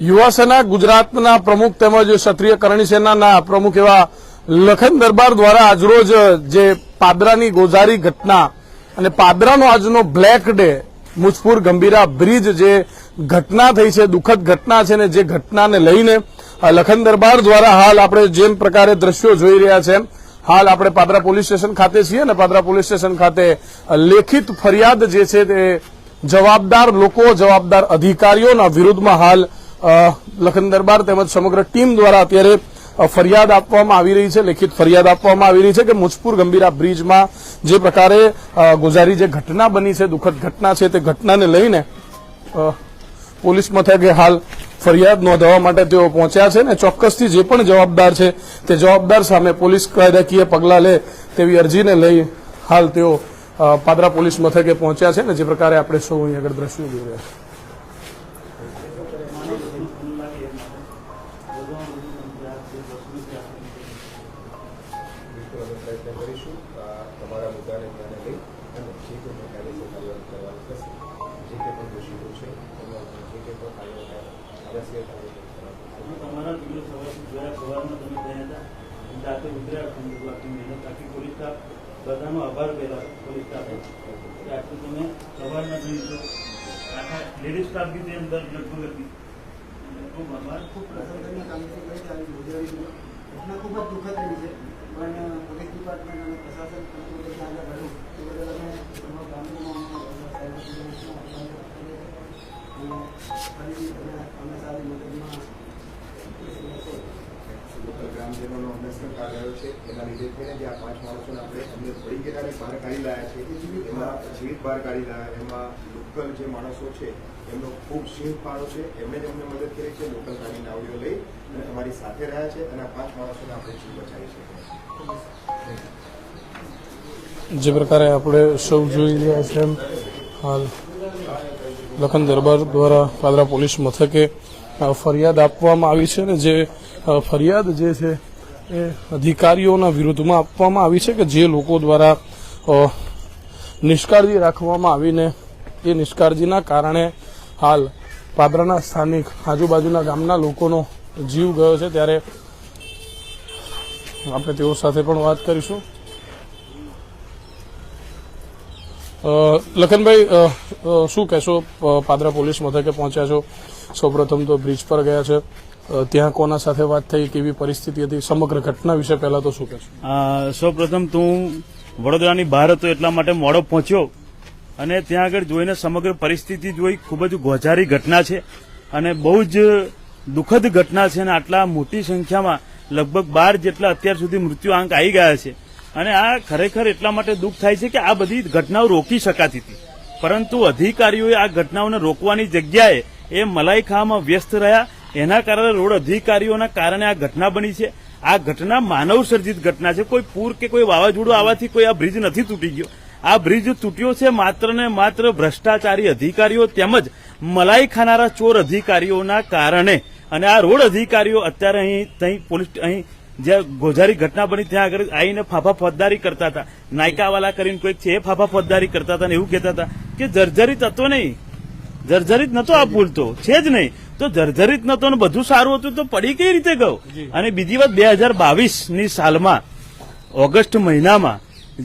યુવા સેના, ગુજરાતના પ્રમુખ તેમજ ક્ષત્રિય કરણી સેનાના પ્રમુખ એવા લખન દરબાર દ્વારા આજરોજ જે પાદરાની ગોઝારી ઘટના અને પાદરાનો આજનો black day Mujpur Gambhira bridge જે ઘટના થઈ છે, દુઃખદ ઘટના છે ને જે ઘટનાને લઈને લખન દરબાર દ્વારા હાલ આપણે જેમ પ્રકારે દ્રશ્યો જોઈ રહ્યા છે હાલ આપણે પાદરા પોલીસ સ્ટેશન ખાતે છીએ અને પાદરા પોલીસ સ્ટેશન ખાતે લેખિત ફરિયાદ જે છે તે જવાબદાર લોકો, જવાબદાર અધિકારીઓના વિરુદ્ધમાં હાલ લખન દરબાર તેમજ સમગ્ર ટીમ દ્વારા અત્યારે ફરિયાદ આપવામાં આવી રહી છે, લેખિત ફરિયાદ આપવામાં આવી રહી છે કે મુજપુર ગંભીરા બ્રિજમાં જે પ્રકારે ગુજારી જે ઘટના બની છે, દુઃખદ ઘટના છે તે ઘટનાને લઈને પોલીસ મથકે હાલ ફરિયાદ નોંધવા માટે તેઓ પહોંચ્યા છે ને ચોક્કસથી જે પણ જવાબદાર છે તે જવાબદાર સામે પોલીસ કાયદાકીય પગલાં લે તેવી અરજીને લઈ હાલ તેઓ પાદરા પોલીસ મથકે પહોંચ્યા છે ને જે પ્રકારે આપણે સૌ અહીં આગળ દ્રશ્યો જોઈ રહ્યા છીએ. ખૂબ જ દુઃખદ રહી છે. પણ પોલીસ ડિપાર્ટમેન્ટ અને પ્રશાસન છે. એના લીધે થઈને જે પાંચ માણસોને આપણે અમને પડી ગયેલાને બહાર કાઢી લાયા છે, એમાં જીવિત બહાર કાઢી લાયા, એમાં લોકલ જે માણસો છે, એમનો ખૂબ સિંહ ફાળો છે. એમણે જ અમને મદદ કરી છે, લોકલ ગાડી નાવડીઓ લઈ. અને અમારી સાથે રહ્યા છે અને પાંચ માણસોને આપણે જીવ બચાવી શકીએ જે પ્રકારે આપણે સૌ જોઈ રહ્યા છે એમ હાલ લખન દરબાર દ્વારા પાદરા પોલીસ મથકે ફરિયાદ આપવામાં આવી છે ને જે ફરિયાદ જે છે એ અધિકારીઓના વિરુદ્ધમાં આપવામાં આવી છે કે જે લોકો દ્વારા નિષ્કાળજી રાખવામાં આવીને એ નિષ્કાળજીના કારણે હાલ પાદરાના સ્થાનિક આજુબાજુના ગામના લોકોનો જીવ ગયો છે ત્યારે આપણે તેઓ સાથે પણ વાત કરીશું. લખનભાઈ શું કહેશો પાદરા પોલીસ મથકે પહોંચ્યા છો? સૌપ્રથમ તો બ્રિજ પર ગયા છે. ત્યાં કોના સાથે વાત થઈ? કેવી પરિસ્થિતિ હતી? સમગ્ર ઘટના વિશે પહેલા તો શું કહેશો? સૌપ્રથમ તો હું વડોદરાની બહાર હતો એટલા માટે મોડો પહોંચ્યો અને ત્યાં આગળ જોઈને સમગ્ર પરિસ્થિતિ જોઈ ખૂબ જ ગોઝારી ઘટના છે. અને બહુ જ દુઃખદ ઘટના છે અને આટલા મોટી સંખ્યામાં લગભગ બાર જેટલા અત્યાર સુધી મૃત્યુ આંક આવી ગયા છે. અને આ ખરેખર એટલા માટે દુઃખ થાય છે કે આ બધી ઘટનાઓ રોકી શકાતી હતી. પરંતુ અધિકારીઓએ આ ઘટનાઓને રોકવાની જગ્યાએ એ મલાઈ ખાવામાં વ્યસ્ત રહ્યા. એના કારણે રોડ અધિકારીઓના કારણે આ ઘટના બની છે. આ ઘટના માનવ સર્જિત ઘટના છે. કોઈ પૂર કે કોઈ વાવાઝોડું આવવાથી કોઈ આ બ્રિજ નથી તૂટી ગયો. આ બ્રિજ તૂટ્યો છે માત્ર ને માત્ર ભ્રષ્ટાચારી અધિકારીઓ તેમજ મલાઈ ખાનારા ચોર અધિકારીઓના કારણે. અને આ રોડ અધિકારીઓ અત્યારે અહીં ત્યાં પોલીસ અહીં જ્યાં ગોઝારી ઘટના બની ત્યાં આગળ આવીને ફાફા ફોજદારી કરતા હતા. નાયકાવાલા કરીને કોઈક છે એ ફાફા ફોજદારી કરતા હતા ને એવું કહેતા હતા કે જર્જરિત હતો નહીં. જર્જરિત નતો આ પુલ તો છે જ નહીં. તો જર્જરિત નતો ને બધું સારું હતું તો પડી કઈ રીતે ગયો? અને બીજી વાત બે હજાર બાવીસની સાલમાં ઓગસ્ટ મહિનામાં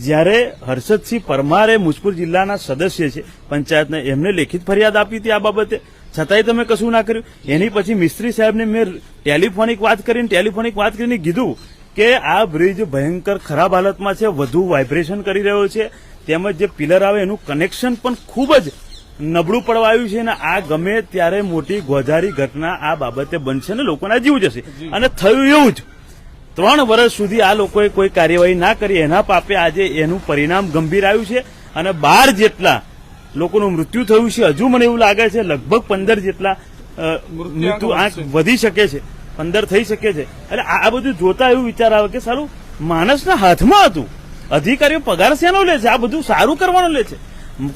જ્યારે હર્ષદસિંહ પરમારે મુજપુર જિલ્લાના સદસ્ય છે પંચાયતને એમને લેખિત ફરિયાદ આપી હતી આ બાબતે. છતાંય તમે કશું ના કર્યું. એની પછી મિસ્ત્રી સાહેબને મેં ટેલિફોનિક વાત કરીને ટેલિફોનિક વાત કરીને કીધું કે આ બ્રિજ ભયંકર ખરાબ હાલતમાં છે વધુ વાઇબ્રેશન કરી રહ્યો છે. તેમજ જે પિલર આવે એનું કનેક્શન પણ ખૂબ જ નબળું પડવા આવ્યું છે અને આ ગમે ત્યારે મોટી ગોઝારી ઘટના આ બાબતે બનશે ને લોકોના જીવ જશે. અને થયું એવું જ. ત્રણ વર્ષ સુધી આ લોકોએ કોઈ કાર્યવાહી ના કરી. એના પાપે આજે એનું પરિણામ ગંભીર આવ્યું છે અને બાર જેટલા લોકોનું મૃત્યુ થયું છે. હજુ મને એવું લાગે છે લગભગ પંદર જેટલા મૃત્યુ આંક વધી શકે છે. પંદર થઈ શકે છે. એટલે આ બધું જોતા એવું વિચાર આવે કે સારું માણસના હાથમાં હતું. અધિકારીઓ પગાર શેનો લે છે? આ બધું સારું કરવાનું લે છે.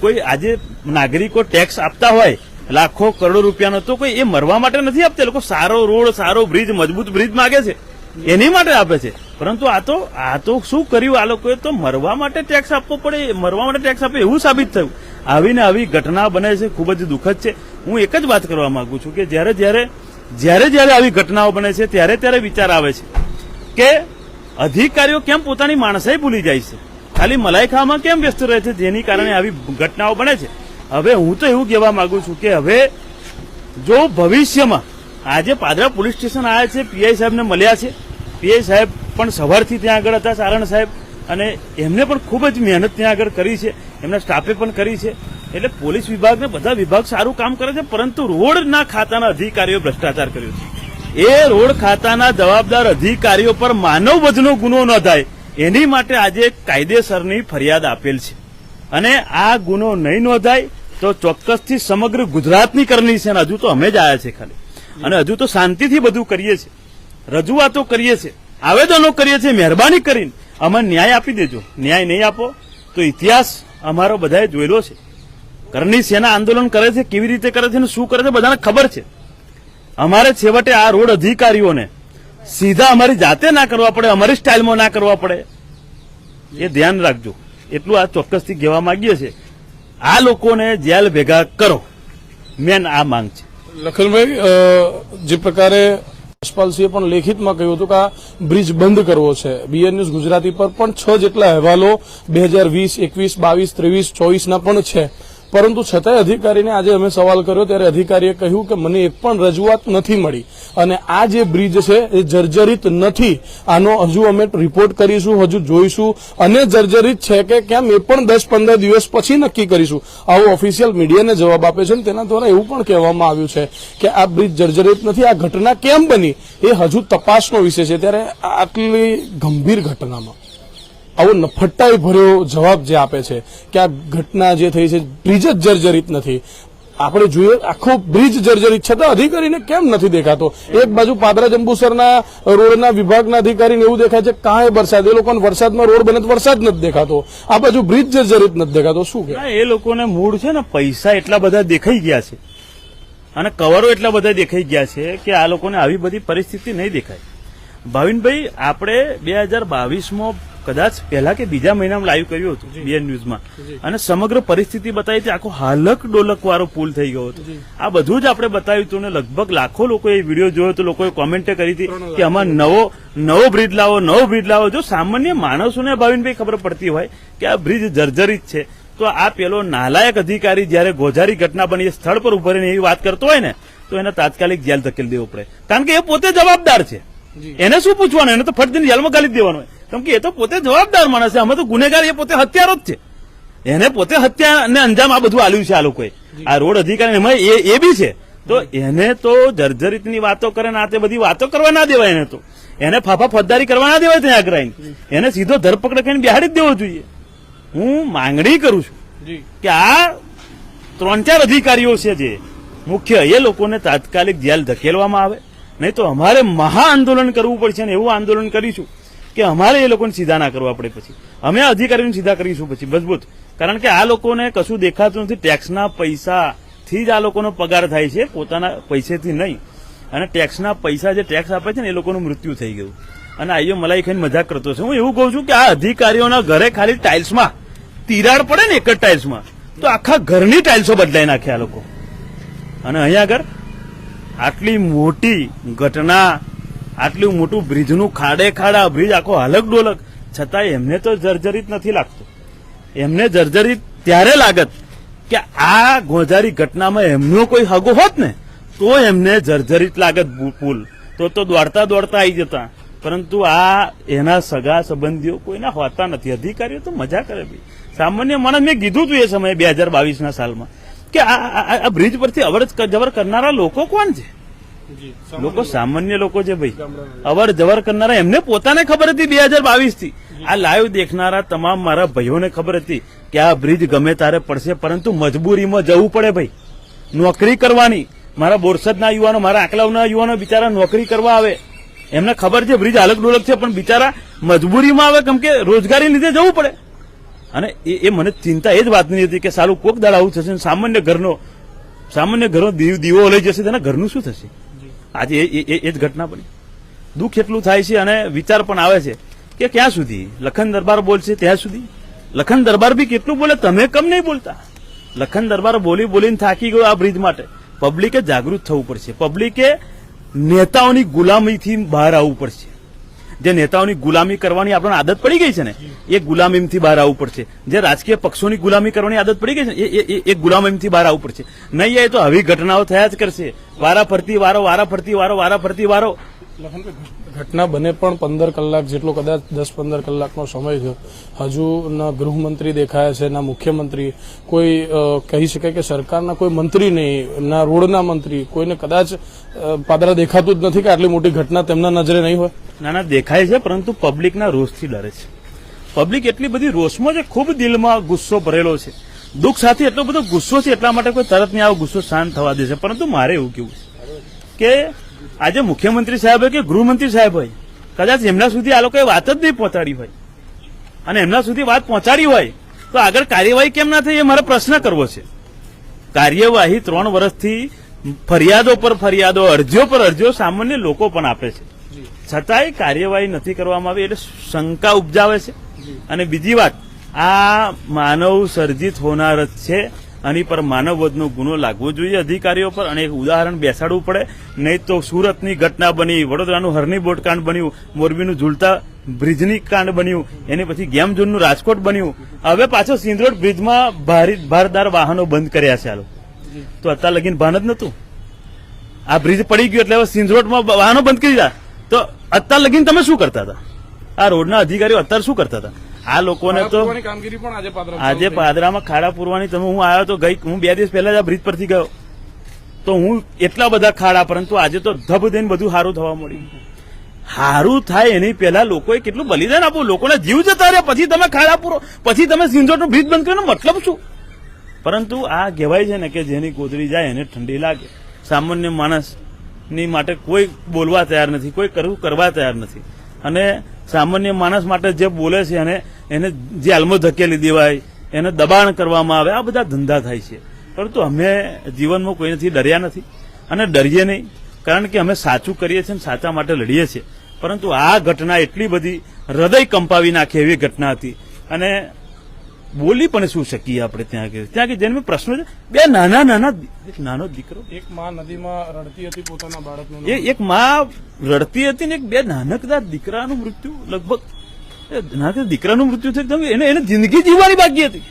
કોઈ આજે નાગરિકો ટેક્સ આપતા હોય લાખો કરોડો રૂપિયાનો તો કોઈ એ મરવા માટે નથી આપતા. લોકો સારો રોડ સારો બ્રિજ મજબૂત બ્રિજ માગે છે. એની માટે આપે છે. પરંતુ આ તો આ તો શું કર્યું? આ લોકોએ તો મરવા માટે ટેક્સ આપવો પડે. મરવા માટે ટેક્સ આપે એવું સાબિત થયું. આવીને આવી ઘટના બને છે. ખૂબ જ દુઃખદ છે. હું એક જ વાત કરવા માંગુ છું કે જ્યારે જ્યારે જ્યારે જ્યારે આવી ઘટનાઓ બને છે, ત્યારે ત્યારે વિચાર આવે છે કે અધિકારીઓ કેમ પોતાની માણસાઈ ભૂલી જાય છે? ખાલી મલાઈખામાં કેમ વ્યસ્ત રહે છે? જેની કારણે આવી ઘટનાઓ બને છે. હવે હું તો એવું કહેવા માંગુ છું કે હવે જો ભવિષ્યમાં આજે પાદરા પોલીસ સ્ટેશન આવ્યા છે, પીઆઈ સાહેબને મળ્યા છે. પીઆઈ સાહેબ પણ સવારથી ત્યાં આગળ હતા, સારણ સાહેબ. અને એમને પણ ખૂબ જ મહેનત ત્યાં આગળ કરી છે. એમના સ્ટાફે પણ કરી છે. એટલે પોલીસ વિભાગને બધા વિભાગ સારું કામ કરે છે, પરંતુ રોડના ખાતાના અધિકારીઓ ભ્રષ્ટાચાર કર્યો છે. એ રોડ ખાતાના જવાબદાર અધિકારીઓ પર માનવ વધનો ગુનો નોંધાય, એની માટે આજે કાયદેસરની ફરિયાદ આપેલ છે. અને આ ગુનો નહીં નોંધાય, તો ચોક્કસથી સમગ્ર ગુજરાતની કરની છે હજુ તો અમે જ આવ્યા છે ખાલી. અને હજુ તો શાંતિથી બધું કરીએ છીએ. રજૂઆતો કરીએ છીએ. આવેદનો કરીએ છીએ, મહેરબાની કરીને. અમને ન્યાય આપી દેજો. ન્યાય નહીં આપો તો ઇતિહાસ અમારો બધાએ જોયેલો છે. કરણી સેના આંદોલન કરે છે, કેવી રીતે કરે છે અને શું કરે છે બધાને ખબર છે. અમારે છેવટે આ રોડ અધિકારીઓને સીધા અમારી જાતે ના કરવા પડે, અમારી સ્ટાઇલમાં ના કરવા પડે. એ ધ્યાન રાખજો. એટલું આ ચોક્કસથી કહેવા માંગીએ છીએ. આ લોકોને જેલ ભેગા કરો. મેન આ માંગ છે. લખનભાઈ જે પ્રકારે યશપાલસિંહે પણ લેખિતમાં કહ્યું હતું કે આ બ્રિજ બંધ કરવો છે. બીએન ન્યૂઝ ગુજરાતી પર પણ છ જેટલા અહેવાલો બે હજાર વીસ, એકવીસ, બાવીસ, ત્રેવીસ, ચોવીસના પણ છે. પરંતુ છતાંય અધિકારીને આજે અમે સવાલ કર્યો ત્યારે અધિકારીએ કહ્યું કે મને એક પણ રજૂઆત નથી મળી. અને આ જે બ્રિજ છે એ જર્જરિત નથી. આનો હજુ અમે રિપોર્ટ કરીશું, હજુ જોઈશું. અને જર્જરિત છે કે કેમ એ પણ દસ પંદર દિવસ પછી નક્કી કરીશું. આવો ઓફિશિયલ મીડિયાને જવાબ આપે છે તેના દ્વારા એવું પણ કહેવામાં આવ્યું છે કે આ બ્રિજ જર્જરિત નથી, આ ઘટના કેમ બની? એ હજુ તપાસનો વિષય છે. ત્યારે આટલી ગંભીર ઘટનામાં. આવો નફટ્ટાઈ ભર્યો જવાબ જે આપે છે કે આ ઘટના જે થઈ છે બ્રિજ જ જર્જરિત નથી. આપણે જોઈએ આખો બ્રિજ જર્જરિત છતાં અધિકારીને કેમ નથી દેખાતો? એક બાજુ પાદરા જંબુસરના રોડના વિભાગના અધિકારીને એવું દેખાય છે કાંઈ વરસાદ, એ લોકોને વરસાદમાં રોડ બને વરસાદ નથી દેખાતો. આ બાજુ બ્રિજ જર્જરિત નથી દેખાતો. શું કે? એ લોકોને મૂળ છે ને, પૈસા એટલા બધા દેખાઈ ગયા છે. અને કવરો એટલા બધા દેખાઈ ગયા છે કે આ લોકોને આવી બધી પરિસ્થિતિ નહીં દેખાય. ભાવિનભાઈ, આપણે બે હજાર બાવીસમાં કદાચ પહેલા કે બીજા મહિનામાં લાઈવ કર્યું હતું બીએન ન્યૂઝમાં અને સમગ્ર પરિસ્થિતિ બતાવી હતી. આખો હાલક ડોલક વાળો પુલ થઈ ગયો હતો. આ બધું જ આપણે બતાવ્યું હતું ને લગભગ લાખો લોકોએ એ વીડિયો જોયો તો લોકોએ કોમેન્ટે કરી હતી કે આમાં નવો નવો બ્રિજ લાવો નવો બ્રિજ લાવો. જો સામાન્ય માણસોને ભાવિનભાઈ ખબર પડતી હોય કે આ બ્રિજ જર્જરિત છે તો આ પેલો નાલાયક અધિકારી જ્યારે ગોઝારી ઘટના બની એ સ્થળ પર ઉભરીને એવી વાત કરતો હોય ને તો એને તાત્કાલિક જેલ ધકેલી દેવો પડે. કારણ કે એ પોતે જવાબદાર છે. એને શું પૂછવાનું? એને તો ફટ જેલમાં ગાલી દેવાનું હોય. કેમ કે એ તો પોતે જવાબદાર માણસ છે. અમે તો ગુનેગાર એ પોતે હત્યારો જ છે. એને પોતે હત્યા અને અંજામ આ બધું આલ્યું છે આ લોકોએ. આ રોડ અધિકારી એમાં એ એ બી છે. તો એને તો જર્જરિતની વાતો કરે ને આ તે બધી વાતો કરવા ના દેવાય એને તો. એને ફાફા ફદ્દારી કરવા ના દેવાય ત્યાં આગળ એને સીધો ધરપકડ કરીને બિહાડી જ દેવો જોઈએ. હું માંગણી કરું છું કે આ ત્રણ ચાર અધિકારીઓ છે જે મુખ્ય એ લોકોને તાત્કાલિક જેલ ધકેલવામાં આવે. નહીં તો અમારે મહા આંદોલન કરવું પડશે ને એવું આંદોલન કરીશું. કે અમારે એ લોકોને સીધા ના કરવા પડે પછી. અમે અધિકારીઓને સીધા કરીશું પછી, મજબૂત. કારણ કે આ લોકોને કશું દેખાતું નથી. ટેક્સના પૈસાથી જ આ લોકોનો પગાર થાય છે, પોતાના પૈસેથી નહીં. અને ટેક્સના પૈસા જે ટેક્સ આપે છે ને, એ લોકોનું મૃત્યુ થઈ ગયું. અને આઈઓ મલાઈ ખાઈને મજાક કરતો છે. હું એવું કહું છું કે આ અધિકારીઓના ઘરે ખાલી ટાઇલ્સમાં તિરાડ પડે ને એક જ ટાઇલ્સમાં તો આખા ઘરની ટાઇલ્સો બદલાઈ નાખે આ લોકો. અને અહીંયા આગળ આટલી મોટી ઘટના આટલું મોટું બ્રિજનું ખાડે ખાડા બ્રિજ આખો હલક ડોલક. છતાં એમને તો જર્જરિત નથી લાગતું. એમને જર્જરિત ત્યારે લાગત કે આ ગોઝારી ઘટનામાં એમનો કોઈ હગો હોત ને, તો એમને જર્જરિત લાગત પુલ. તો તો દોડતા દોડતા આવી જતા. પરંતુ આ એના સગા સંબંધીઓ કોઈના હોતા નથી. અધિકારીઓ તો મજા કરે ભાઈ. સામાન્ય માણસ મેં કીધું હતું એ સમયે બે હજાર બાવીસના સાલમાં કે આ બ્રિજ પરથી અવર જવર કરનારા લોકો કોણ છે? લોકો સામાન્ય લોકો છે ભાઈ. અવર જવર કરનારા એમને પોતાને ખબર હતી બે હજાર બાવીસથી. આ લાઈવ દેખનારા તમામ મારા ભાઈઓને ખબર હતી કે આ બ્રિજ ગમે તારે પડશે પરંતુ મજબૂરીમાં જવું પડે ભાઈ. નોકરી કરવાની. મારા બોરસદના યુવાનો મારા આકલાવના યુવાનો બિચારા નોકરી કરવા આવે. એમને ખબર છે બ્રિજ અલગ ડોલક છે પણ બિચારા મજબૂરીમાં આવે કેમ કે રોજગારી લીધે જવું પડે. અને એ મને ચિંતા એ જ વાતની હતી કે સારું કોક દાળ આવું થશે સામાન્ય ઘરનો સામાન્ય ઘરનો દીવ દીવો લઈ જશે તેના ઘરનું શું થશે? આજે એ જ ઘટના બની. દુઃખ એટલું થાય છે અને વિચાર પણ આવે છે કે ક્યાં સુધી? લખન દરબાર બોલશે ત્યાં સુધી? લખન દરબાર બી કેટલું બોલે? તમે કમ નહીં બોલતા? લખન દરબાર બોલી બોલીને થાકી ગયો આ બ્રિજ માટે. પબ્લિકે જાગૃત થવું પડશે. પબ્લિકે નેતાઓની ગુલામીથી બહાર આવવું પડશે. જે નેતાઓની ગુલામી કરવાની આપણને આદત પડી ગઈ છે ને, એ ગુલામીથી બહાર આવવું પડશે. જે રાજકીય પક્ષોની ગુલામી કરવાની આદત પડી ગઈ છે ને, એ- ગુલામીથી બહાર આવવું પડશે. નહીં એ તો આવી ઘટનાઓ થયા જ કરશે. વારા ફરતી વારો વારા ફરતી વારો વારા ફરતી વારો. ઘટના બને પણ પંદર કલાક જેટલો કદાચ દસ પંદર કલાકનો સમય થયો. હજુ ના ગૃહમંત્રી દેખાયા છે, ના મુખ્યમંત્રી. કોઈ કહી શકાય કે સરકારના કોઈ મંત્રી નહીં, ના રોડના મંત્રી. કોઈને કદાચ પાદરા દેખાતું જ નથી કે આટલી મોટી ઘટના તેમના નજરે નહીં હોય. ના ના, દેખાય છે, પરંતુ પબ્લિકના રોષથી ડરે છે. પબ્લિક એટલી બધી રોષમાં છે, ખૂબ દિલમાં ગુસ્સો ભરેલો છે. દુઃખ સાથે એટલો બધો ગુસ્સો છે, એટલા માટે કોઈ તરત નહીં આવો ગુસ્સો શાંત થવા દે છે. પરંતુ મારે એવું કેવું છે કે આજે મુખ્યમંત્રી સાહેબ હોય કે ગૃહમંત્રી સાહેબ હોય કદાચ એમના સુધી આ લોકોએ વાત જ નહીં પહોંચાડી હોય અને એમના સુધી વાત પહોંચાડી હોય તો આગળ કાર્યવાહી કેમ ના થઈ એ મારે પ્રશ્ન કરવો છે. કાર્યવાહી ત્રણ વર્ષથી ફરિયાદો પર ફરિયાદો અરજીઓ પર અરજીઓ સામાન્ય લોકો પણ આપે છે. છતાંય કાર્યવાહી નથી કરવામાં આવી એટલે શંકા ઉપજાવે છે. અને બીજી વાત આ માનવ સર્જિત હોનાર જ છે. આની પર માનવવધનો ગુનો લાગવો જોઈએ અધિકારીઓ પર અને એક ઉદાહરણ બેસાડવું પડે. નહીં તો સુરતની ઘટના બની વડોદરાનું હરની બોટકાંડ બન્યું મોરબીનું ઝૂલતા બ્રિજની કાંડ બન્યું એની પછી ગેમ ઝોનનું રાજકોટ બન્યું. હવે પાછો સિંધરોડ બ્રિજમાં ભારી ભારદાર વાહનો બંધ કર્યા છે હાલો. તો અત્યાર લગીન ભાન જ નતું આ બ્રિજ પડી ગયો એટલે હવે સિંધરોડમાં વાહનો બંધ કરી દીધા. તો અત્યાર લગીન તમે શું કરતા હતા? આ રોડના અધિકારીઓ અત્યારે શું કરતા હતા? આ લોકોને તો કામગીરી પણ આજે આજે પાદરામાં ખાડા પૂરવાની તમે હું આવ્યો તો ગઈ હું બે દિવસ પહેલા જ આ બ્રિજ પરથી ગયો. તો હું એટલા બધા ખાડા પરંતુ આજે તો ધબ દઈને બધું સારું થવા મળ્યું. સારું થાય એની પહેલા લોકોએ કેટલું બલિદાન આપવું? લોકોને જીવ જતા રહ્યા. પછી તમે ખાડા પૂરો પછી તમે સિંધોટનું બ્રિજ બંધ કર્યો મતલબ શું? પરંતુ આ કહેવાય છે ને કે જેની ગોદડી જાય એને ઠંડી લાગે. સામાન્ય માણસની માટે કોઈ બોલવા તૈયાર નથી કોઈ કરવું કરવા તૈયાર નથી. અને સામાન્ય માણસ માટે જે બોલે છે એને એને જેલમાં ધકેલી દેવાય, એને દબાણ કરવામાં આવે, આ બધા ધંધા થાય છે. પરંતુ અમે જીવનમાં કોઈનાથી ડર્યા નથી અને ડરીએ નહીં. કારણ કે અમે સાચું કરીએ છીએ અને સાચા માટે લડીએ છીએ. પરંતુ આ ઘટના એટલી બધી હૃદય કંપાવી નાખે એવી ઘટના હતી. અને બોલી પણ શું શકીએ આપણે ત્યાં આગળ? ત્યાં આગળ જેને પ્રશ્નો છે બે નાના નાના એક નાનો દીકરો. એક માં નદીમાં રડતી હતી પોતાના બાળકને એ એક માં રડતી હતી ને એક બે નાનકડા દીકરાનું મૃત્યુ લગભગ નાનકડા દીકરાનું મૃત્યુ થયું એને એને જિંદગી જીવવાની બાકી હતી.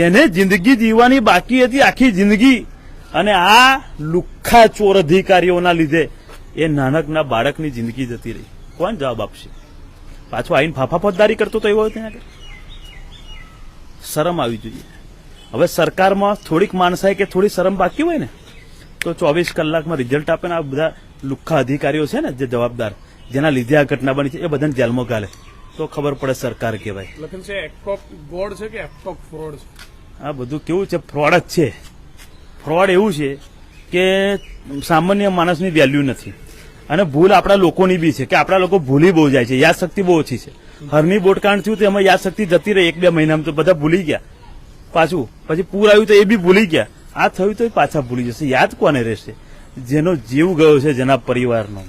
એને જિંદગી જીવવાની બાકી હતી આખી જિંદગી. અને આ લુખ્ખા ચોર અધિકારીઓના લીધે એ નાનકના બાળકની જિંદગી જતી રહી. કોણ જવાબ આપશે? પાછો આઈને ફાફા ફોજદારી કરતો તો એવો ત્યાં આગળ. શરમ આવી જોઈએ. હવે સરકારમાં થોડીક માણસાઈ કે થોડી શરમ બાકી હોય ને તો ચોવીસ કલાકમાં રિઝલ્ટ આપે ને આ બધા લુખ્ખા અધિકારીઓ છે ને જે જવાબદાર જેના લીધે આ ઘટના બની છે એ બધાને જેલમાં ગાલે તો ખબર પડે સરકાર કહેવાય. લખન છે એક્ટ ગોડ છે કે એક્ટ ફ્રોડ છે? આ બધું કેવું છે? ફ્રોડ જ છે. ફ્રોડ એવું છે કે સામાન્ય માણસની વેલ્યુ નથી. અને ભૂલ આપણા લોકોની બી છે કે આપણા લોકો ભૂલી બહુ જાય છે યાદશક્તિ બહુ ઓછી છે. હરની બોટકાંડ થયું તો એમાં યાદશક્તિ જતી રહી એક બે મહિનામાં તો બધા ભૂલી ગયા. પાછું, પછી પૂર આવ્યું તો એ બી ભૂલી ગયા. આ થયું તો એ પાછા ભૂલી જશે. યાદ કોને રહેશે? જેનો જીવ ગયો છે જેના પરિવારનો.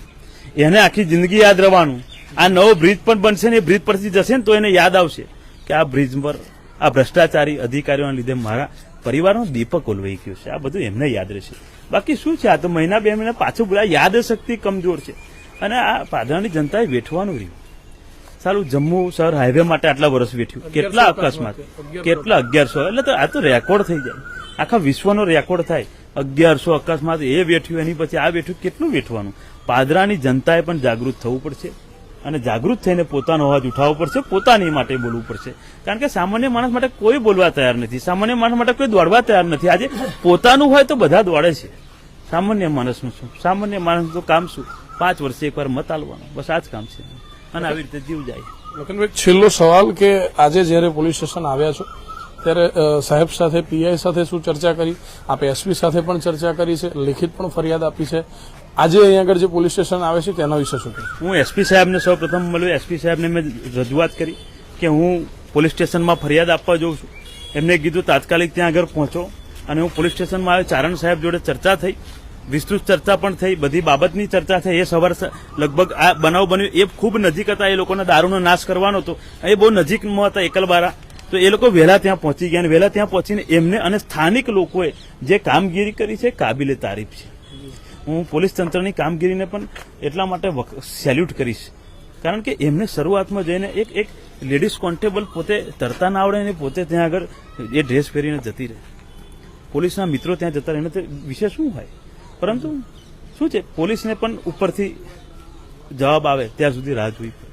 એને આખી જિંદગી યાદ રહેવાનું. આ નવો બ્રિજ પણ બનશે ને એ બ્રિજ પરથી જશે ને તો એને યાદ આવશે કે આ બ્રિજ પર આ ભ્રષ્ટાચારી અધિકારીઓના લીધે મારા પરિવારનો દીપક ઓલવાઈ ગયો છે. આ બધું એમને યાદ રહેશે. બાકી શું છે? આ તો મહિના બે મહિના પાછું બોલા યાદ શક્તિ કમજોર છે. અને આ પાદરાની જનતાએ વેઠવાનું રહ્યું. સારું જમ્મુ શહેર હાઈવે માટે આટલા વર્ષ વેઠ્યું કેટલા અકસ્માત? કેટલા અગિયારસો? એટલે તો આ તો રેકોર્ડ થઈ જાય. આખા વિશ્વનો રેકોર્ડ થાય. અગિયારસો અકસ્માત એ વેઠ્યું એની પછી આ વેઠ્યું કેટલું વેઠવાનું? પાદરાની જનતાએ પણ જાગૃત થવું પડશે. અને જાગૃત થઈને પોતાનો અવાજ ઉઠાવવો પડશે પોતાની માટે બોલવું પડશે. કારણ કે સામાન્ય માણસ માટે કોઈ બોલવા તૈયાર નથી. સામાન્ય માણસ માટે કોઈ દોડવા તૈયાર નથી. આજે પોતાનું હોય તો બધા દોડે છે. સામાન્ય માણસનું શું? સામાન્ય માણસનું કામ શું? પાંચ વર્ષે એકવાર મત આલવાનું. બસ આ જ કામ છે. અને આવી રીતે જીવ જાય. લખનભાઈ છેલ્લો સવાલ કે આજે જ્યારે પોલીસ સ્ટેશન આવ્યા છો ત્યારે સાહેબ સાથે પીઆઈ સાથે શું ચર્ચા કરી? આપે એસપી સાથે પણ ચર્ચા કરી છે લેખિત પણ ફરિયાદ આપી છે. આજે અહીંયા આગળ જે પોલીસ સ્ટેશન આવે છે તેના વિશે શું હું એસપી સાહેબને સૌ પ્રથમ મળ્યો. એસપી સાહેબને મેં રજૂઆત કરી કે હું પોલીસ સ્ટેશનમાં ફરિયાદ આપવા જાઉં છું. એમને કીધું તાત્કાલિક ત્યાં આગળ પહોંચો. અને હું પોલીસ સ્ટેશનમાં આવ્યો. ચારણ સાહેબ જોડે ચર્ચા થઈ. વિસ્તૃત ચર્ચા પણ થઈ, બધી બાબતની ચર્ચા થઈ. એ સવાર લગભગ આ બનાવ બન્યો. એ ખૂબ નજીક હતા, એ લોકોના દારૂનો નાશ કરવાનો હતો. એ બહુ નજીકમાં હતા એકલબારા. તો એ લોકો વહેલા ત્યાં પહોંચી ગયા અને વહેલા ત્યાં પહોંચીને એમને અને સ્થાનિક લોકોએ જે કામગીરી કરી છે, કાબિલે તારીફ છે. હું પોલીસ તંત્રની કામગીરીને પણ એટલા માટે સેલ્યુટ કરીશ. કારણ કે એમને શરૂઆતમાં જઈને એક એક લેડીઝ કોન્સ્ટેબલ પોતે તરતા ના આવડે અને પોતે ત્યાં આગળ એ ડ્રેસ પહેરીને જતી રહે. પોલીસના મિત્રો ત્યાં જતા રહે. એને વિશે શું હોય? પરંતુ શું છે પોલીસને પણ ઉપરથી જવાબ આવે ત્યાં સુધી રાહ જોવી પડે.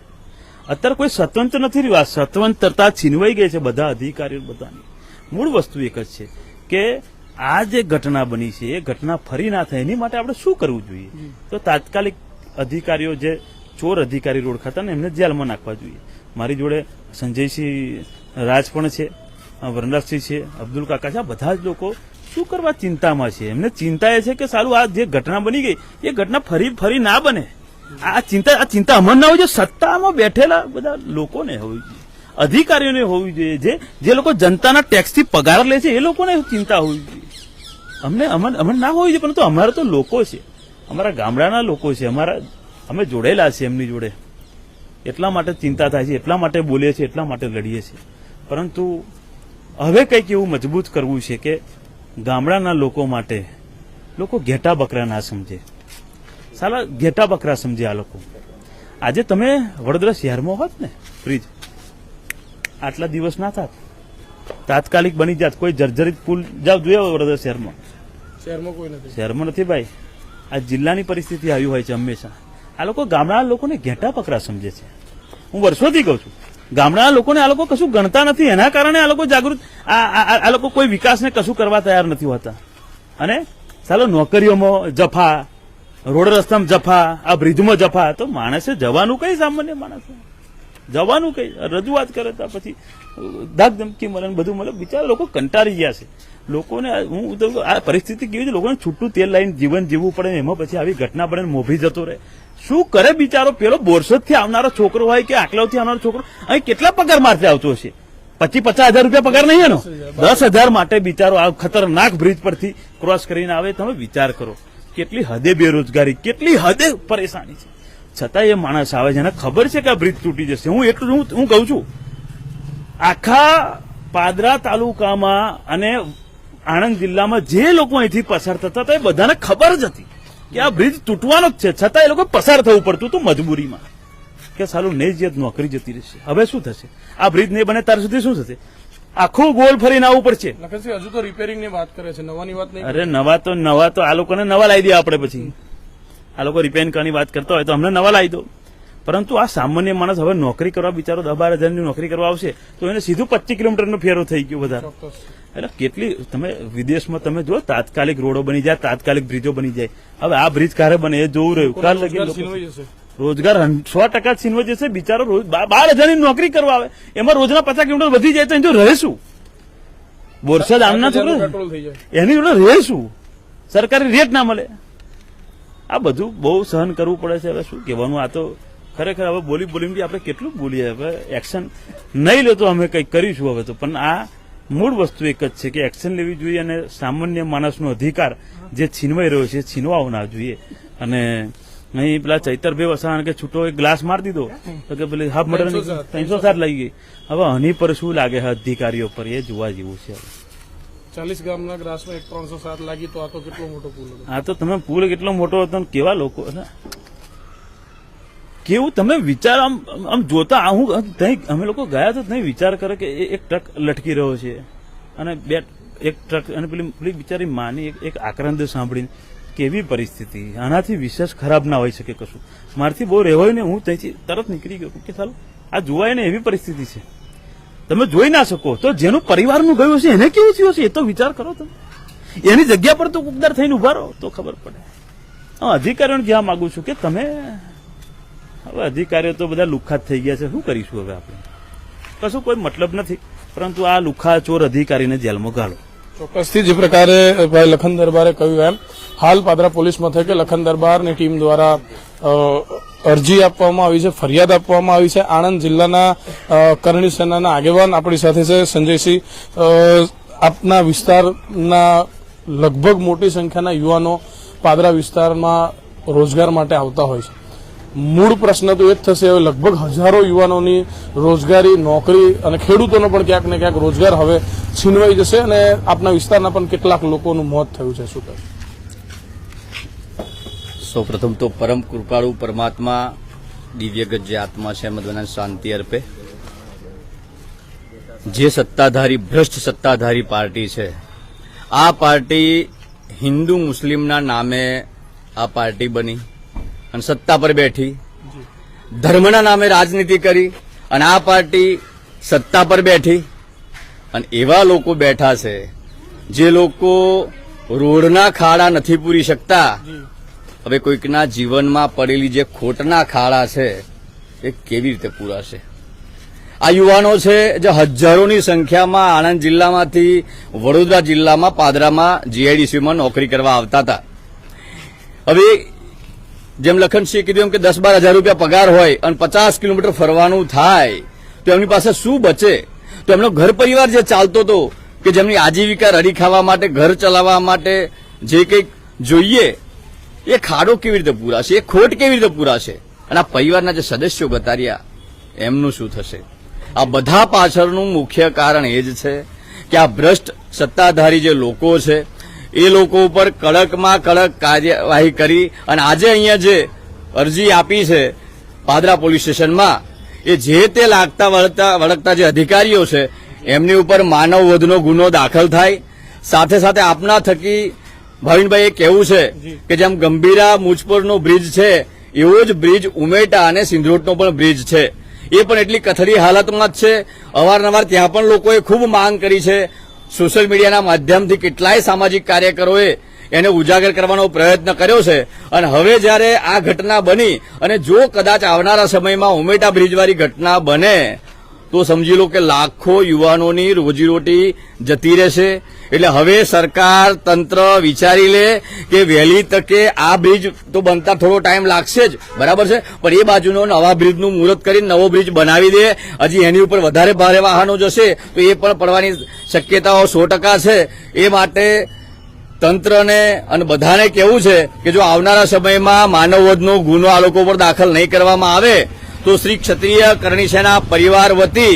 અત્યારે કોઈ સ્વતંત્ર નથી રહ્યું. આ સ્વતંત્રતા છીનવાઈ ગઈ છે બધા અધિકારીઓ બધાની. મૂળ વસ્તુ એક જ છે કે આ જે ઘટના બની છે એ ઘટના ફરી ના થાય એની માટે આપણે શું કરવું જોઈએ? તો તાત્કાલિક અધિકારીઓ જે ચોર અધિકારી ઓળખાતા ને એમને જેલમાં નાખવા જોઈએ. મારી જોડે સંજયસિંહ રાજ પણ છે વરણરાજસિંહ છે અબ્દુલ કાકા છે બધા જ લોકો શું કરવા ચિંતામાં છે? એમને ચિંતા એ છે કે સારું આ જે ઘટના બની ગઈ, એ ઘટના ફરી ફરી ના બને. આ ચિંતા આ ચિંતા અમર ના હોય જોઈએ સત્તામાં બેઠેલા બધા લોકોને હોવી જોઈએ. અધિકારીઓને હોવી જોઈએ. જે જે લોકો જનતાના ટેક્સથી પગાર લે છે, એ લોકોને ચિંતા હોવી જોઈએ. અમને અમર અમર ના હોવી જોઈએ, પરંતુ અમારા તો લોકો છે. અમારા ગામડાના લોકો છે. અમારા અમે જોડેલા છે એમની જોડે. એટલા માટે ચિંતા થાય છે, એટલા માટે બોલીએ છીએ એટલા માટે લડીએ છીએ પરંતુ હવે કંઈક એવું મજબૂત કરવું છે કે ગામડાના લોકો માટે લોકો ઘેટા બકરા ના સમજે. સાલા ઘેટા બકરા સમજે આ લોકો. આજે તમે વડોદરા શહેરમાં હોત ને ફ્રીજ આટલા દિવસ ના થાત. તાત્કાલિક બની જાત. કોઈ જર્જરિત પુલ જાવ જોયો વડોદરા શહેરમાં. શહેરમાં કોઈ નથી. શહેરમાં નથી ભાઈ. આ જિલ્લાની પરિસ્થિતિ આવી હોય છે હંમેશા. આ લોકો ગામડાના લોકોને ઘેટા બકરા સમજે છે. હું વર્ષોથી કહું છું ગામડાના લોકોને આ લોકો કશું ગણતા નથી. એના કારણે આ લોકો જાગૃત આ આ- લોકો કોઈ વિકાસને કશું કરવા તૈયાર નથી હોતા. અને ચાલો નોકરીઓમાં જફા, રોડ રસ્તામાં જફા, આ બ્રિજમાં જફા, તો માણસે જવાનું કઈ સામાન્ય માણસે? જવાનું કઈ? રજૂઆત કરે તો પછી ધાક ધમકી મળે બધું મળે. બિચારા લોકો કંટાળી ગયા છે. લોકોને હું તો આ પરિસ્થિતિ કેવી છે? લોકોને છૂટું તેલ લાઈન જીવન જીવવું પડે એમાં પછી આવી ઘટના પડે મોભી જતો રહે. શું કરે બિચારો? પેલો બોરસદથી આવનારો છોકરો હોય કે આકલાવથી આવનારો છોકરો? અહીં કેટલા પગાર મારથી આવતો હશે? પચીસ પચાસ હજાર રૂપિયા પગાર નહીં એનો? દસ હજાર માટે બિચારો આ ખતરનાક બ્રિજ પરથી ક્રોસ કરીને આવે. તમે વિચાર કરો, કેટલી હદે બેરોજગારી, કેટલી હદે પરેશાની છે. છતાં એ માણસ આવે છે. એને ખબર છે કે આ બ્રિજ તૂટી જશે. હું એટલું હું કહું છું. આખા પાદરા તાલુકામાં અને આણંદ જિલ્લામાં જે લોકો અહીંથી પસાર થતા હતા એ બધાને ખબર જ હતી કે આ બ્રિજ તૂટવાનો જ છે. છતાં એ લોકો પસાર થવું પડતું હતું મજબૂરીમાં. કે સાલું નહીં નોકરી જતી રહેશે. હવે શું થશે? આ બ્રિજ નહીં બને ત્યાર સુધી શું થશે? આખું ગોલ ફરીને આવવું પડશે. હજુ તો રિપેરિંગની વાત કરે છે. નવાની વાત નહીં અરે નવા તો નવા તો આ લોકોને નવા લાવી દે આપણે પછી. આ લોકો રિપેરિંગ કરવાની વાત કરતા હોય તો અમને નવા લાવી દો. પરંતુ આ સામાન્ય માણસ હવે નોકરી કરવા બિચારો દસ બાર હજારની નોકરી કરવા આવશે તો એને સીધું પચીસ કિલોમીટરનો ફેરો થઈ ગયો વધારે. એટલે કેટલી તમે વિદેશમાં તમે જો તાત્કાલિક રોડો બની જાય તાત્કાલિક બ્રિજો બની જાય. હવે આ બ્રિજ ક્યારે બને એ જોવું રહ્યું. કાલ લગી રોજગાર સો ટકા છીનવા જશે બિચારો રોજ બાર હજારની નોકરી કરવા આવે. એમાં રોજના પચાસ કિલોમીટર વધી જાય તો એની જો રહે શું બોરસદ આમના છોકરો એની જોડે રહેશું. સરકારી રેટ ના મળે. આ બધું બહુ સહન કરવું પડે છે હવે શું કહેવાનું? આ તો ખરેખર હવે બોલી બોલીને બી આપણે કેટલું બોલીએ. હવે એક્શન નહીં લેતો અમે કંઈક કરીશું હવે તો. પણ આ મૂળ વસ્તુ એક જ છે કે એક્શન લેવી જોઈએ અને સામાન્ય માણસનો અધિકાર જે છીનવાઈ રહ્યો છે છીનવાવો ના જોઈએ. અને અહીં પેલા ચૈતરભાઈ વસાણ કે છૂટો એક ગ્લાસ મારી દીધો તો કે પેલી હાફ મટર ત્રણસો સાત. લઈ ગઈ હવે હની પર શું લાગે છે અધિકારીઓ પર એ જોવા જેવું છે ચાલીસ ગામના ગ્રાસમાં એક ત્રણસો સાત લાગી તો આ તો કેટલો મોટો પુલ આ તો તમે પુલ કેટલો મોટો હતો ને કેવા લોકો કેવું તમે વિચાર આમ આમ જોતા હું અમે લોકો ગયા તો ત્યાં વિચાર કરે કે એક ટ્રક લટકી રહ્યો છે અને બે એક ટ્રક અને પેલી પેલી બિચારી માની એક એક આક્રંદ સાંભળીને કેવી પરિસ્થિતિ? આનાથી વિશેષ ખરાબ ના હોઈ શકે કશું. મારથી બહુ રહેવાય ને હું ત્યાંથી તરત નીકળી ગયો. કે ચાલો, આ જોવાય ને એવી પરિસ્થિતિ છે. તમે જોઈ ના શકો. તો જેનું પરિવારનું ગયું હશે, એને કેવું થયું હશે? એ તો વિચાર કરો તમે. એની જગ્યા પર તો કુકદાર થઈને ઊભા રહો, તો ખબર પડે. હા અધિકારીઓને કહેવા માંગુ છું કે તમે, હવે અધિકારીઓ તો બધા લુખ્ખા થઈ ગયા છે. શું કરીશું હવે આપણે? કશું કોઈ મતલબ નથી. પરંતુ આ લુખા ચોર અધિકારીને જેલમાં ગાળો. ચોક્કસથી જે પ્રકારે ભાઈ લખન દરબારે કહ્યું એમ, હાલ પાદરા પોલીસ મથકે લખન દરબારની ટીમ દ્વારા અરજી આપવામાં આવી છે, ફરિયાદ આપવામાં આવી છે. આણંદ જિલ્લાના કરણી સેનાના આગેવાન આપણી સાથે છે સંજયસિંહ. આપના વિસ્તારના લગભગ મોટી સંખ્યાના યુવાનો પાદરા વિસ્તારમાં રોજગાર માટે આવતા હોય છે. મૂળ પ્રશ્ન તો એ જ થશે, હવે લગભગ હજારો યુવાનોની રોજગારી, નોકરી અને ખેડૂતોનો પણ ક્યાંક ને ક્યાંક રોજગાર હવે છીનવાઈ જશે અને આપના વિસ્તારના પણ કેટલાક લોકોનું મોત થયું છે. શું સૌ પ્રથમ તો પરમ કૃપાળુ પરમાત્મા દિવ્યગત જે આત્મા છે, એમાં શાંતિ અર્પે. જે સત્તાધારી, ભ્રષ્ટ સત્તાધારી પાર્ટી છે, આ પાર્ટી હિન્દુ મુસ્લિમના નામે આ પાર્ટી બની. અને સત્તા પર બેઠી. ધર્મના નામે રાજનીતિ કરી અને આ પાર્ટી સત્તા પર બેઠી. અને એવા લોકો બેઠા છે જે લોકો રોડના ખાડા નથી પૂરી શકતા. હવે કોઈકના જીવનમાં પડેલી જે ખોટના ખાડા છે એ કેવી રીતે પૂરાશે આ યુવાનો છે જે હજારોની સંખ્યામાં આણંદ જિલ્લામાંથી વડોદરા જિલ્લામાં પાદરામાં જીઆઈડીસીમાં નોકરી કરવા આવતા હતા. હવે જેમ લખનસિંહે કીધું એમ કે દસ બાર હજાર રૂપિયા પગાર હોય અને પચાસ કિલોમીટર ફરવાનું થાય, તો એમની પાસે શું બચે? તો એમનો ઘર પરિવાર જે ચાલતો હતો કે જેમની આજીવિકા રડી ખાવા માટે, ઘર ચલાવવા માટે જે કંઈક જોઈએ, એ ખાડો કેવી રીતે પૂરાશે? એ ખોટ કેવી રીતે પૂરાશે? અને આ પરિવારના જે સદસ્યો ગતાર્યા એમનું શું થશે? આ બધા પાછળનું મુખ્ય કારણ એ જ છે કે આ ભ્રષ્ટ સત્તાધારી જે લોકો છે એ લોકો ઉપર કડકમાં કડક કાર્યવાહી કરી અને આજે અહીંયા જે અરજી આપી છે પાદરા પોલીસ સ્ટેશનમાં એ જે તે લાગતા વળગતા વળગતા જે અધિકારીઓ છે એમની ઉપર માનવ વધનો ગુનો દાખલ થાય. સાથે સાથે આપના થકી ભાવિનભાઈ એ કહેવું છે કે જેમ ગંભીરા મુજપુરનો બ્રિજ છે એવો જ બ્રિજ ઉમેટા અને સિંધરોટનો પણ બ્રિજ છે. એ પણ એટલી કથળી હાલતમાં જ છે. અવારનવાર ત્યાં પણ લોકોએ ખૂબ માંગ કરી છે. સોશિયલ મીડિયાના માધ્યમથી કેટલાય સામાજિક કાર્યકરોએ એને ઉજાગર કરવાનો પ્રયત્ન કર્યો છે. અને હવે જ્યારે આ ઘટના બની અને જો કદાચ આવનારા સમયમાં ઉમેટા બ્રિજવાળી ઘટના બને તો સમજી લો કે લાખો યુવાનોની રોજીરોટી જતી રહેશે. એટલે હવે સરકાર તંત્ર વિચારી લે કે વહેલી તકે આ બ્રિજ તો બનતા થોડો ટાઈમ લાગશે જ. બરાબર છે? પણ એ બાજુનો નવા બ્રિજનું મુહૂર્ત કરીને નવો બ્રિજ બનાવી દે. હજી એની ઉપર વધારે ભારે વાહનો જશે, તો એ પણ પડવાની શક્યતાઓ સો છે. એ માટે તંત્રને અને બધાને કેવું છે કે જો આવનારા સમયમાં માનવવધનો ગુનો આ લોકો પર દાખલ નહીં કરવામાં આવે તો શ્રી ક્ષત્રિય કરણીશેના પરિવાર વતી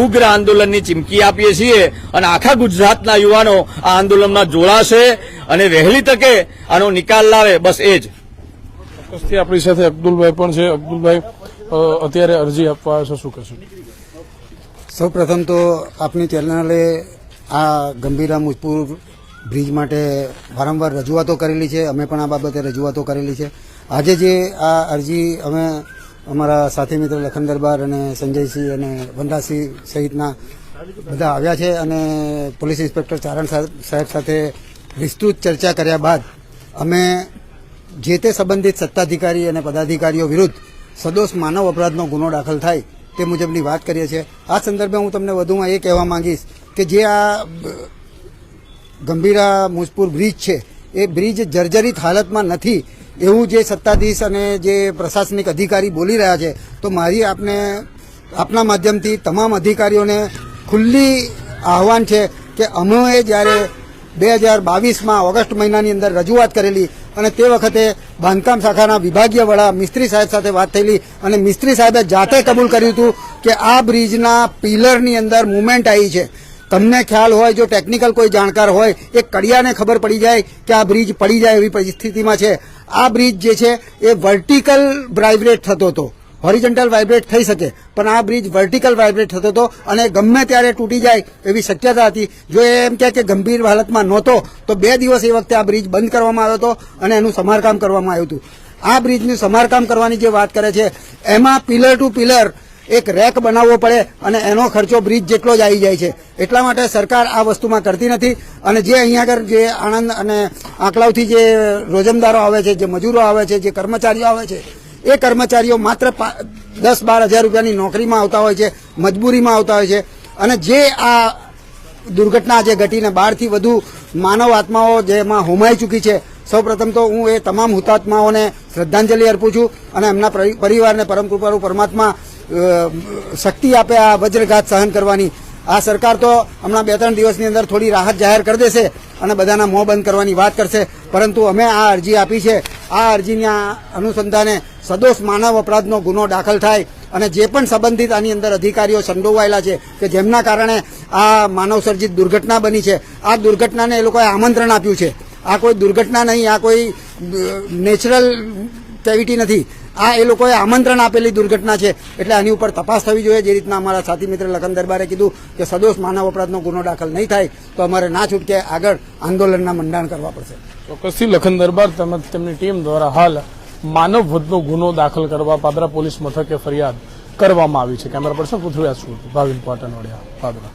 ઉગ્ર આંદોલનની ચીમકી આપીએ છીએ અને આખા ગુજરાતના યુવાનો આ આંદોલનમાં જોડાશે અને વહેલી તકે આનો નિકાલ લાવે બસ એ જ. ચોક્કસથી આપણી સાથે અબ્દુલભાઈ પણ છે. અબ્દુલભાઈ અત્યારે અરજી આપવા શું કહેશો? સૌ પ્રથમ તો આપની ચેનલે આ ગંભીરા મુજપુર બ્રિજ માટે વારંવાર રજૂઆતો કરેલી છે. અમે પણ આ બાબતે રજૂઆતો કરેલી છે. આજે જે આ અરજી અમે અમારા સાથી મિત્ર લખન દરબાર અને સંજયસિંહ અને વનરાજસિંહ સહિતના બધા આવ્યા છે અને પોલીસ ઇન્સ્પેક્ટર ચારણ સાહેબ સાથે વિસ્તૃત ચર્ચા કર્યા બાદ અમે જે તે સંબંધિત સત્તાધિકારી અને પદાધિકારીઓ વિરુદ્ધ સદોષ માનવ અપરાધનો ગુનો દાખલ થાય તે મુજબની વાત કરીએ છીએ. આ સંદર્ભે હું તમને વધુમાં એ કહેવા માંગીશ કે જે આ ગંભીરા મુજપુર બ્રિજ છે, એ બ્રિજ જર્જરિત હાલતમાં નથી. એવું જે સત્તાધીશ અને જે પ્રશાસનિક અધિકારી બોલી રહ્યા છે, તો મારી આપને, આપના માધ્યમથી તમામ અધિકારીઓને ખુલ્લી આહવાન છે કે અમે જ્યારે બે હજાર બાવીસમાં ઓગસ્ટ મહિનાની અંદર રજૂઆત કરેલી અને તે વખતે બાંધકામ શાખાના વિભાગીય વડા મિસ્ત્રી સાહેબ સાથે વાત થયેલી અને મિસ્ત્રી સાહેબે જાતે કબૂલ કર્યું હતું કે આ બ્રિજના પિલરની અંદર મુવમેન્ટ આવી છે. તમને ખ્યાલ હોય, જો ટેકનિકલ કોઈ જાણકાર હોય એ કડિયાને ખબર પડી જાય કે આ બ્રિજ પડી જાય એવી પરિસ્થિતિમાં છે. આ બ્રિજ જે છે એ વર્ટિકલ વાઇબ્રેટ થતો હતો. હોરિજન્ટલ વાઇબ્રેટ થઈ શકે, પણ આ બ્રિજ વર્ટિકલ વાઇબ્રેટ થતો હતો અને ગમે ત્યારે તૂટી જાય એવી શક્યતા હતી. જો એ એમ કહે કે ગંભીર હાલતમાં નહોતો, તો બે દિવસ એ વખતે આ બ્રિજ બંધ કરવામાં આવ્યો હતો અને એનું સમારકામ કરવામાં આવ્યું હતું. આ બ્રિજનું સમારકામ કરવાની જે વાત કરે છે, એમાં પિલર ટુ પિલર એક રેક બનાવવો પડે અને એનો ખર્ચો બ્રિજ જેટલો જ આવી જાય છે. એટલા માટે સરકાર આ વસ્તુમાં કરતી નથી અને જે અહીંયા આગળ જે આણંદ અને આંકલાવથી જે રોજમદારો આવે છે, જે મજૂરો આવે છે, જે કર્મચારીઓ આવે છે, એ કર્મચારીઓ માત્ર દસ બાર હજાર રૂપિયાની નોકરીમાં આવતા હોય છે, મજબૂરીમાં આવતા હોય છે અને જે આ દુર્ઘટના જે ઘટીને બારથી વધુ માનવ આત્માઓ જેમાં હોમાઈ ચૂકી છે સૌપ્રથમ તો હું એ તમામ હુતાત્માઓને શ્રદ્ધાંજલિ અર્પું છું અને એમના પરિવારને પરમકૃપાનું પરમાત્મા શક્તિ આપે આ વજ્રઘાત સહન કરવાની. આ સરકાર તો હમણાં બે ત્રણ દિવસની અંદર થોડી રાહત જાહેર કરી દેશે અને બધાના મોં બંધ કરવાની વાત કરશે. પરંતુ અમે આ અરજી આપી છે. આ અરજીના અનુસંધાને સદોષ માનવ અપરાધનો ગુનો દાખલ થાય અને જે પણ સંબંધિત આની અંદર અધિકારીઓ સંડોવાયેલા છે કે જેમના કારણે આ માનવસર્જિત દુર્ઘટના બની છે, આ દુર્ઘટનાને એ લોકોએ આમંત્રણ આપ્યું છે. આ કોઈ દુર્ઘટના નહીં, આ કોઈ નેચરલ કેવિટી નથી. આ એ લોકોએ આમંત્રણ આપેલી દુર્ઘટના છે, એટલે આની ઉપર તપાસ થવી જોઈએ. જે રીતના અમારા સાથી મિત્ર લખન દરબારે કીધું કે સદોષ માનવ અપરાધનો ગુનો દાખલ નહીં થાય, તો અમારે ના છૂટકે આગળ આંદોલનના મંડાણ કરવા પડશે. ચોક્કસથી લખન દરબાર તેમજ તેમની ટીમ દ્વારા હાલ માનવ વધનો ગુનો દાખલ કરવા પાદરા પોલીસ મથકે ફરિયાદ કરવામાં આવી છે. Camera person Prithvi Bhavin Patanwadiya Padra.